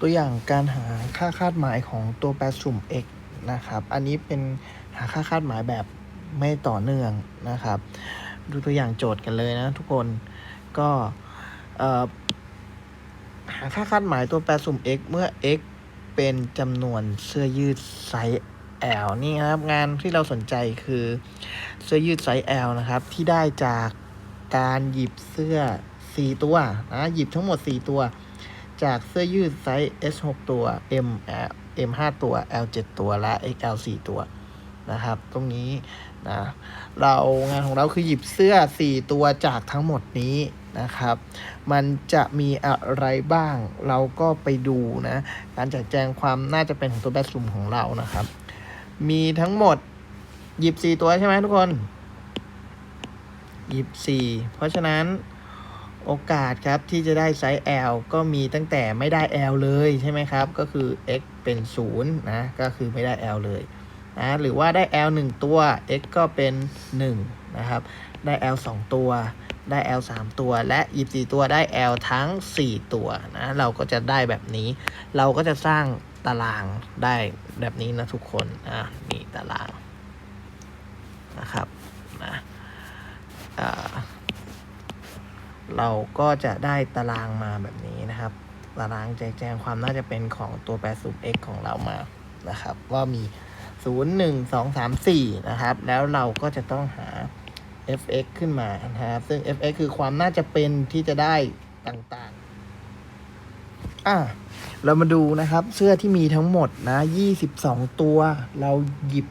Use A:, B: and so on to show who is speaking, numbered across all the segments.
A: ตัวอย่างการหาค่าคาดหมายของตัวแปรสุ่ม x นะครับ อันนี้เป็นหาค่าคาดหมายแบบไม่ต่อเนื่องนะครับ ดูตัวอย่างโจทย์กันเลยนะทุกคนก็หาค่าคาดหมายตัวแปรสุ่ม x เมื่อ x เป็นจำนวนเสื้อยืดไซส์ L นี่ครับ งานที่เราสนใจคือเสื้อยืดไซส์ L นะครับ ที่ได้จากการหยิบเสื้อ 4 ตัวนะหยิบทั้งหมด 4 ตัว จากเสื้อยืดไซส์ S 6ตัว M M 5ตัว L 7ตัวและ XL 4ตัวนะครับ ตรงนี้นะเรางานของเราคือหยิบเสื้อ 4 ตัวจากทั้งหมดนี้นะครับ มันจะมีอะไรบ้างเราก็ไปดูนะ การจัดแจงความน่าจะเป็นของตัวแบทซุ่มของเรานะครับ มีทั้งหมดหยิบ4ตัวใช่ไหมทุกคนหยิบ4เพราะฉะนั้น โอกาสครับที่จะได้ไซส์ L ก็มีตั้งแต่ไม่ได้ L เลยใช่ไหมครับ ก็คือ x เป็น 0 นะ ก็คือไม่ได้ L เลยนะหรือว่าได้ L 1 ตัว x ก็เป็น 1 นะครับ ได้ L 2 ตัว ได้ L 3 ตัว และ24ตัวได้ L ทั้ง 4 ตัวนะ เราก็จะได้แบบนี้ เราก็จะสร้างตารางได้แบบนี้นะทุกคน อะนี่ตารางนะครับนะอ่า เราก็จะได้ตารางมาแบบนี้นะครับ ตารางแจกแจงความน่าจะเป็นของตัวแปรสูตร x ของเรามานะครับ ว่ามี 0 1 2 3 4 นะครับ แล้วเราก็จะต้องหา fx ขึ้นมานะครับ ซึ่ง fx คือความน่าจะเป็นที่จะได้ต่างๆ อะ เรามาดูนะครับ เสื้อที่มีทั้งหมดนะ 22 ตัว เราหยิบ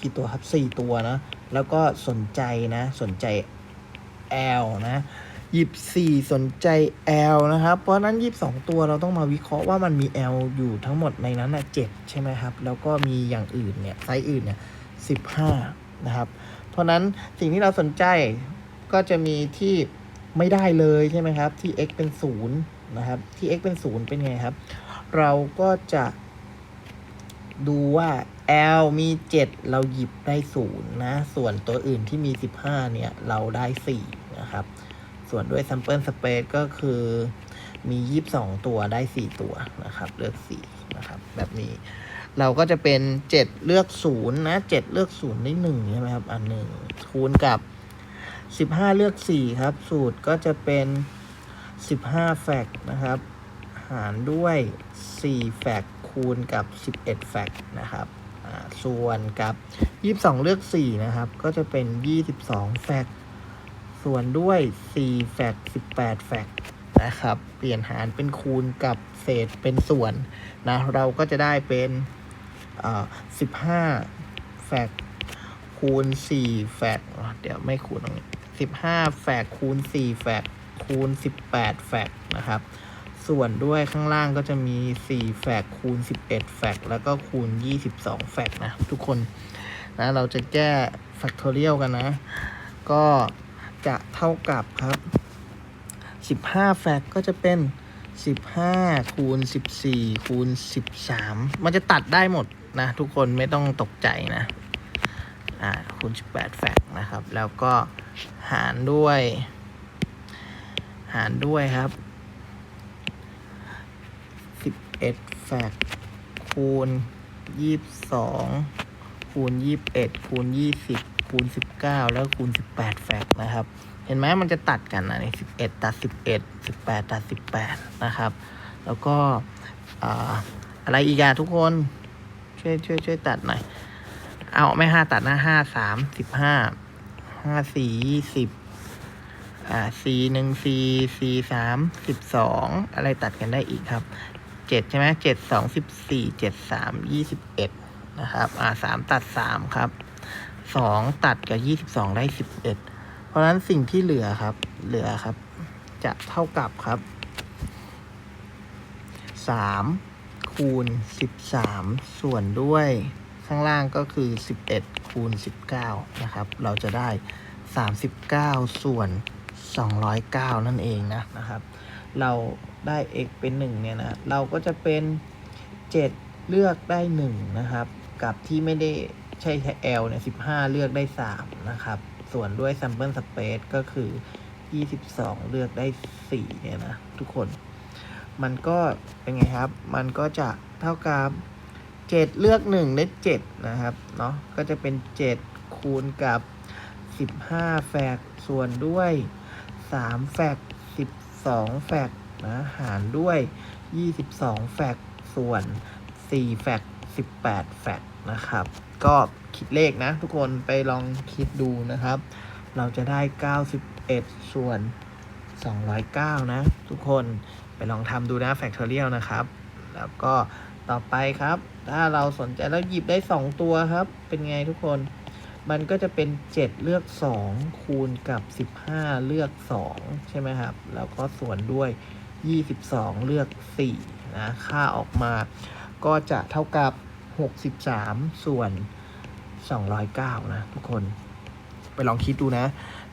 A: กี่ตัวครับ 4 ตัวนะ แล้วก็สนใจนะ สนใจ L นะหยิบ4สนใจ L นะครับ เพราะนั้น 22 ตัวเราต้องมาวิเคราะห์ว่ามันมี L อยู่ทั้งหมดในนั้นนะ7ใช่ไหมครับ แล้วก็มีอย่างอื่นเนี่ยไซส์อื่นเนี่ย15 นะครับ เพราะฉะนั้นสิ่งที่เราสนใจก็จะมีที่ไม่ได้เลยใช่ไหมครับ ที่ x เป็น0นะครับ ที่ x เป็น 0 เป็นไงครับ เราก็จะดูว่า L มี 7 เราหยิบได้ 0 นะ ส่วนตัวอื่นที่มี 15 เนี่ย เราได้ 4 นะครับ ส่วนด้วย sample space ก็คือมี 22 ตัวได้ 4 ตัวนะครับ เลือก4นะครับ แบบนี้เราก็จะเป็น 7 เลือก 0 นะ 7 เลือก 0 ได้1ใช่ไหมครับ อันหนึ่งคูณกับ 15 เลือก 4 ครับ สูตรก็จะเป็น 15 แฟกนะครับ หารด้วย 4 แฟกคูณกับ 11 แฟกนะครับส่วนกับ 22 เลือก 4 นะครับ ก็จะเป็น 22 แฟก ส่วนด้วย4แฟก18แฟกนะครับ เปลี่ยนหารเป็นคูณกับเศษเป็นส่วนนะเราก็จะได้เป็น15แฟกคูณ4แฟกเดี๋ยวไม่คูณตรงนี้15แฟกคูณ4แฟกคูณ18แฟกนะครับ ส่วนด้วยข้างล่างก็จะมี4แฟกคูณ11แฟกแล้วก็คูณ22แฟกนะทุกคนนะเราจะแก้ factorial กันนะ ก็ จะเท่ากับครับ 15 แฟกก็จะเป็น 15 คูณ 14 คูณ 13 มันจะตัดได้หมดนะ ทุกคนไม่ต้องตกใจนะ อ่า คูณ 18 แฟกนะครับ แล้วก็หารด้วย หารด้วยครับ 11 แฟกคูณ 22 คูณ 21 คูณ 20 คูณ 19 แล้วคูณ 18 แฟกนะครับ เห็นไหมมันจะตัดกันนะในี่11 ตัด 11 18 ตัด 18 นะครับ แล้วก็อ่าอะไรอีกอะทุกคนช่วยช่วยช่วยตัดหน่อย เอาไม่ห้าตัดนะห้าสามสิบห้าห้าสี่ยี่สิบอ่าสี่หนึ่งสี่สี่สามสิบสองอะไรตัดกันได้อีกครับเจ็ดใช่ไหมเจ็ดสองสิบสี่เจ็ดสามยี่สิบเอ็ดนะครับ อ่าสามตัดสามครับ สองตัดกับยี่สิบสองได้สิบเอ็ดเพราะฉะนั้นสิ่งที่เหลือครับ เหลือครับ จะเท่ากับครับสามคูณสิบสามส่วนด้วยข้างล่างก็คือ11คูณ19นะครับ เราจะได้39ส่วน209นั่นเองนะนะครับ เราได้ x เป็น1เนี่ยนะเราก็จะเป็น7เลือกได้1นะครับ กับที่ไม่ได้ ใช่ L เนี่ย15เลือกได้3นะครับ ส่วนด้วย sample space ก็คือ22เลือกได้4เนี่ยนะ ทุกคน มันก็เป็นไงครับ มันก็จะเท่ากับเจ็ดเลือกหนึ่งได้เจ็ดนะครับ เนาะก็จะเป็นเจ็ดคูณกับสิบห้าแฟกส่วนด้วยสามแฟกสิบสองแฟกนะหารด้วยยี่สิบสองแฟกส่วนสี่แฟกสิบแปดแฟกนะครับ ก็คิดเลขนะ ทุกคนไปลองคิดดูนะครับ เราจะได้ 91 ส่วน 209 นะ ทุกคนไปลองทำดูนะ factorial นะครับ แล้วก็ต่อไปครับ ถ้าเราสนใจแล้วหยิบได้ 2 ตัวครับ เป็นไงทุกคน มันก็จะเป็น 7 เลือก 2 คูณกับ 15 เลือก 2 ใช่ไหมครับ แล้วก็ส่วนด้วย 22 เลือก 4 นะ ค่าออกมาก็จะเท่ากับ 63 ส่วน 209 นะ ทุกคน ไปลองคิดดูนะ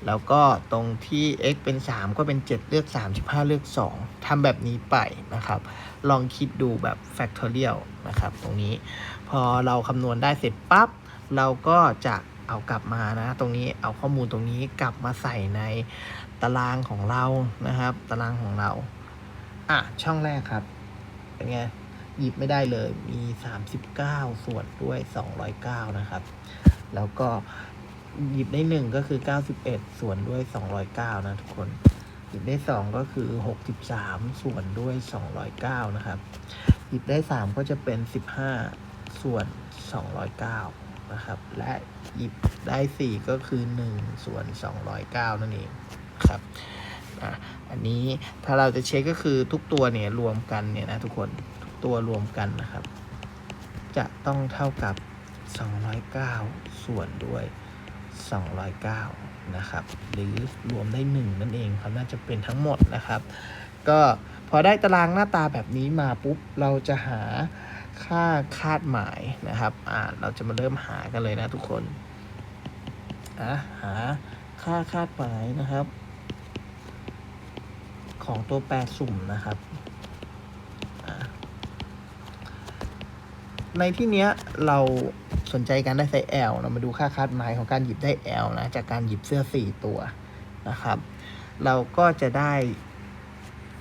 A: แล้วก็ตรงที่ x เป็น 3 ก็เป็น 7 เลือก 35 เลือก 2 ทำแบบนี้ไปนะครับ ลองคิดดูแบบ factorial นะครับ ตรงนี้ พอเราคำนวณได้เสร็จปั๊บ เราก็จะเอากลับมานะ ตรงนี้เอาข้อมูลตรงนี้กลับมาใส่ในตารางของเรานะครับ ตารางของเรา อะ ช่องแรกครับ เป็นไง หยิบไม่ได้เลยมี 39 ส่วนด้วย 209 นะครับ แล้วก็หยิบได้ 1 ก็คือ 91 ส่วนด้วย 209 นะทุกคน หยิบได้ 2 ก็คือ 63 ส่วนด้วย 209 นะครับ หยิบได้ 3 ก็จะเป็น 15 ส่วน 209 นะครับ และหยิบได้ 4 ก็คือ 1 ส่วน 209 นั่นเองครับอันนี้ถ้าเราจะเช็คก็คือทุกตัวเนี่ยรวมกันเนี่ยนะทุกคน ตัวรวมกันนะครับ จะต้องเท่ากับ 209 ส่วนด้วย 209 นะครับ หรือรวมได้ 1 นั่นเองครับ น่าจะเป็นทั้งหมดนะครับ ก็พอได้ตารางหน้าตาแบบนี้มาปุ๊บ เราจะหาค่าคาดหมายนะครับอ่าเราจะมาเริ่มหากันเลยนะทุกคนอะหาค่าคาดหมายนะครับ ของตัวแปรสุ่มนะครับอะ ในที่เนี้ยเราสนใจการได้ไซส์ L เรามาดูค่าคาดหมายของการหยิบได้ L นะ จากการหยิบเสื้อ 4 ตัวนะครับ เราก็จะได้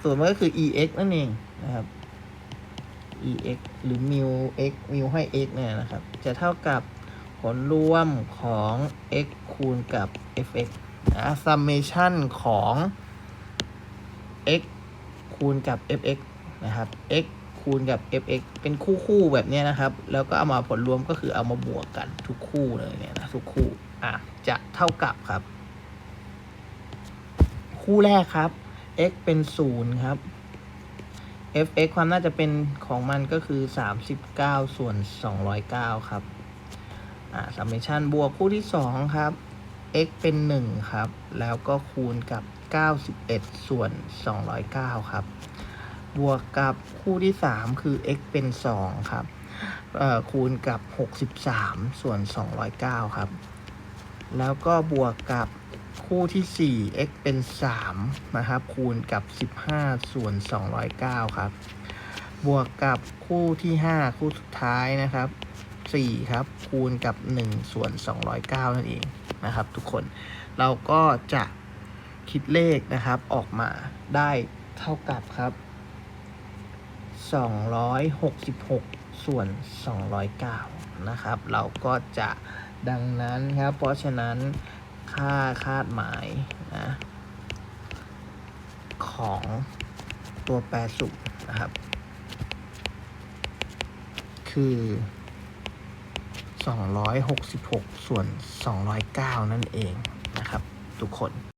A: ส่วนมันก็คือ ex นั่นเองนะครับ ex หรือ mu x mu ให้ x เนี่ยนะครับ จะเท่ากับผลรวมของ x คูณกับ fx นะ summation ของ x คูณกับ fx นะครับ x คูณกับ fx เป็นคู่คู่แบบนี้นะครับ แล้วก็เอามาผลรวมก็คือเอามาบวกกันทุกคู่เลยเนี่ยนะทุกคู่อะจะเท่ากับครับ คู่แรกครับ x เป็นศูนย์ครับ fx ความน่าจะเป็นของมันก็คือ 39 ส่วน 209 ครับ อ่า summation บวกคู่ที่ 2 ครับ x เป็น 1 ครับ แล้วก็คูณกับ 91 ส่วน 209 ครับ บวกกับคู่ที่ 3 คือ x เป็น 2 ครับคูณกับ 63 ส่วน 209 ครับ แล้วก็บวกกับคู่ที่ 4 x เป็น 3 นะครับ คูณกับ 15 ส่วน 209 ครับ บวกกับคู่ที่ 5 คู่สุดท้ายนะครับ 4 ครับ คูณกับ 1 ส่วน 209 นั่นเองนะครับ ทุกคน เราก็จะคิดเลขนะครับออกมาได้เท่ากับครับ 266 ส่วน 209 นะครับ เราก็จะดังนั้นครับ เพราะฉะนั้นค่าคาดหมายนะของตัวแปรสุกนะครับ คือ 266 ส่วน 209 นั่นเองนะครับ ทุกคน